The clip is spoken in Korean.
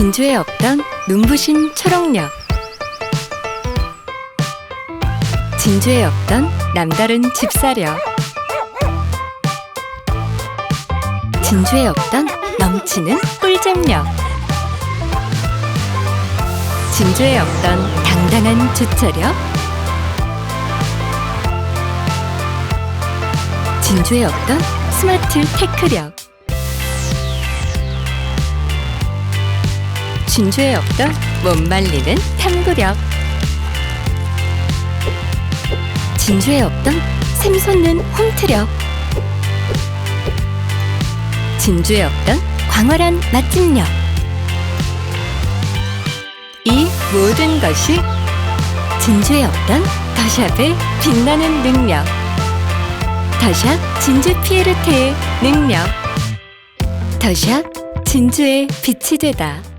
진주에 없던 눈부신 초록력 진주에 없던 남다른 집사력 진주에 없던 넘치는 꿀잼력 진주에 없던 당당한 주차력 진주에 없던 스마트 테크력 진주에 없던 못 말리는 탐구력. 진주에 없던 샘솟는 홈트력. 진주에 없던 광활한 맛집력. 이 모든 것이 진주에 없던 더샵의 빛나는 능력. 더샵 진주 피에르테의 능력. 더샵 진주의 빛이 되다